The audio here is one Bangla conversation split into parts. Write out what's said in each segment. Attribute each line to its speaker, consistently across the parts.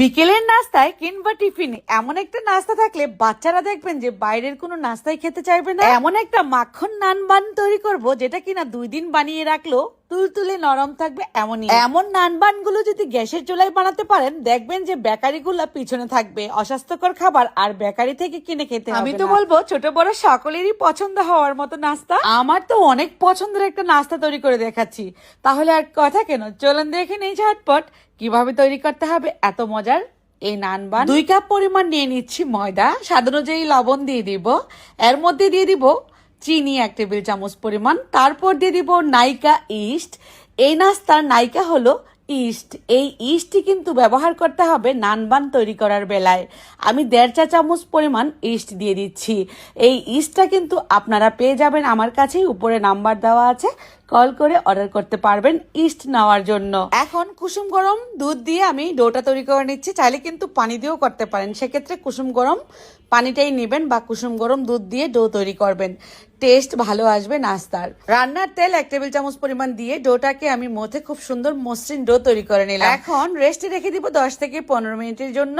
Speaker 1: বিকেলের নাস্তায় কিংবা টিফিনে এমন একটা নাস্তা থাকলে বাচ্চারা দেখবেন যে বাইরের কোনো নাস্তাই খেতে চাইবে না। এমন একটা মাখন নান বান তৈরি করব যেটা কিনা দুই দিন বানিয়ে রাখল তুলতুলে নরম থাকবে এমনই। এমন নান বানগুলো যদি গ্যাসের চুলায় বানাতে পারেন দেখবেন যে বেকারি গুলা পিছনে থাকবে। অস্বাস্থ্যকর খাবার আর বেকারি থেকে কিনে খেতে আমি তো বলব ছোট বড় সকলেরই পছন্দ হওয়ার মতো নাস্তা। আমার তো অনেক পছন্দের একটা নাস্তা তৈরি করে দেখাচ্ছি। তাহলে আর কথা কেন? চলুন দেখে নেই ঝটপট। কীভাবে তৈরি করতে হবে? এত মজার। এই নান বান। দুই কাপ পরিমাণ নিয়ে নিচ্ছি ময়দা। স্বাদ অনুযায়ী লবণ দিয়ে দিব। এর মধ্যে দিয়ে দিব চিনি এক টেবিল চামচ পরিমাণ। তারপর দিয়ে দিব নাইকা ইস্ট। এই নাস্তার নাইকা হলো ইস্ট। এই ইস্টটি কিন্তু ব্যবহার করতে হবে নানবান তৈরি করার বেলায়। আমি দেড় চা চামচ পরিমাণ ইস্ট দিয়ে দিচ্ছি। এই ইস্টটা কিন্তু আপনারা পেয়ে যাবেন আমার কাছেই। উপরে নাম্বার দেওয়া আছে। কল করে অর্ডার করতে পারবেন ইস্ট নেওয়ার জন্য। এখন কুসুম গরম, দুধ দিয়ে আমি ডোটা তৈরি করে নিচ্ছি। চাইলে কিন্তু পানি দিয়েও করতে পারেন। সেক্ষেত্রে কুসুম গরম, পানিটাই নেবেন বা কুসুম গরম দুধ দিয়ে ডো তৈরি করবেন। টেস্ট ভালো আসবে নাস্তার। রান্নার তেল এক টেবিল চামচ পরিমাণ দিয়ে ডোটাকে আমি মধ্যে খুব সুন্দর মসৃণ ডো তৈরি করে নিলাম। এখন রেস্টে রেখে দিব দশ থেকে পনেরো মিনিটের জন্য।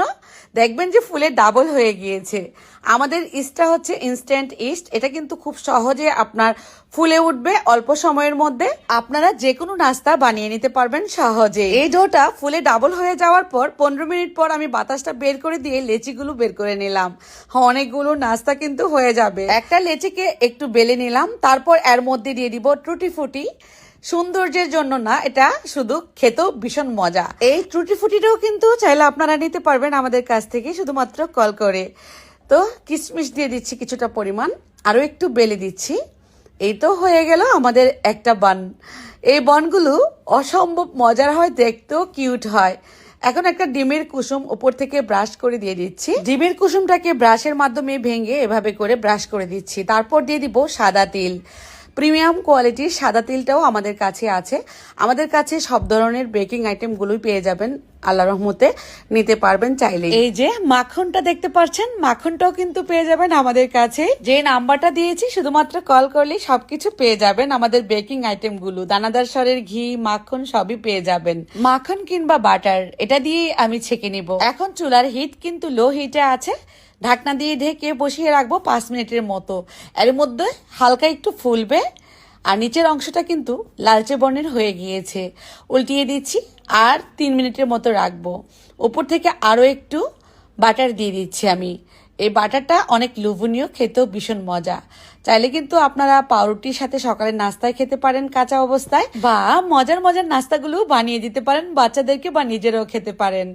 Speaker 1: দেখবেন যে ফুলে ডাবল হয়ে গিয়েছে। আমাদের ইস্টটা হচ্ছে ইনস্ট্যান্ট ইস্ট এটা কিন্তু খুব সহজে আপনার ফুলে উঠবে অল্প সময়ের মধ্যে। আপনারা যে কোনো নাস্তা বানিয়ে নিতে পারবেন সহজে এই ডোটা ফুলে ডাবল হয়ে যাওয়ার পর পনেরো মিনিট পর আমি বাতাসটা বের করে দিয়ে লেচিগুলো বের করে নিলাম। অনেকগুলো নাস্তা কিন্তু হয়ে যাবে। একটা লেচিকে একটু বেলে নিলাম, তারপর এর মধ্যে দিয়ে দিব টুটি ফুটি। সৌন্দর্যের জন্য না, এটা শুধু খেতেও ভীষণ মজা। এই টুটি ফুটিটাও কিন্তু চাইলে আপনারা নিতে পারবেন আমাদের কাছ থেকে, শুধুমাত্র কল করে। তো কিশমিশ দিয়ে দিচ্ছি কিছুটা পরিমাণ। আরও একটু বেলে দিচ্ছি। এই তো হয়ে গেল আমাদের একটা বান। এই বনগুলো অসম্ভব মজার হয়, দেখতেও কিউট হয়। এখন একটা ডিমের কুসুম উপর থেকে ব্রাশ করে দিয়ে দিচ্ছি। ডিমের কুসুমটাকে ব্রাশের মাধ্যমে ভেঙে এভাবে করে ব্রাশ করে দিচ্ছি। তারপর দিয়ে দিব সাদা তিল। প্রিমিয়াম কোয়ালিটির সাদা তিলটাও আমাদের কাছে আছে। আমাদের কাছে সব ধরনের বেকিং আইটেমগুলোই পেয়ে যাবেন। আল্লাহ রহমতে নিতে পারবেন চাইলে এই যে মাখনটা দেখতে পাচ্ছেন, মাখনটাও কিন্তু পেয়ে যাবেন আমাদের কাছে। যে নাম্বারটা দিয়েছি, শুধুমাত্র কল করলেই সবকিছু পেয়ে যাবেন আমাদের বেকিং আইটেমগুলো। দানাদার স্বরের ঘি, মাখন সবই পেয়ে যাবেন। মাখন কিংবা বাটার, এটা দিয়ে আমি ছেঁকে নিব। এখন চুলার হিট কিন্তু লো হিটে আছে। ঢাকনা দিয়ে ঢেকে বসিয়ে রাখব পাঁচ মিনিটের মতো। এর মধ্যে হালকা একটু ফুলবে। আর নিচের অংশটা কিন্তু লালচে বর্ণের হয়ে গিয়েছে। উল্টিয়ে দিচ্ছি। আর তিন মিনিটের মতো রাখব। ওপর থেকে আরও একটু বাটার দিয়ে দিচ্ছি আমি। এই বাটারটা অনেক লোভনীয়, খেতেও ভীষণ মজা। চাইলে কিন্তু আপনারা পাউরুটির সাথে সকালে নাস্তায় খেতে পারেন কাঁচা অবস্থায়, বা মজার মজার নাস্তাগুলো বানিয়ে দিতে পারেন বাচ্চাদেরকে বা নিজেরাও খেতে পারেন।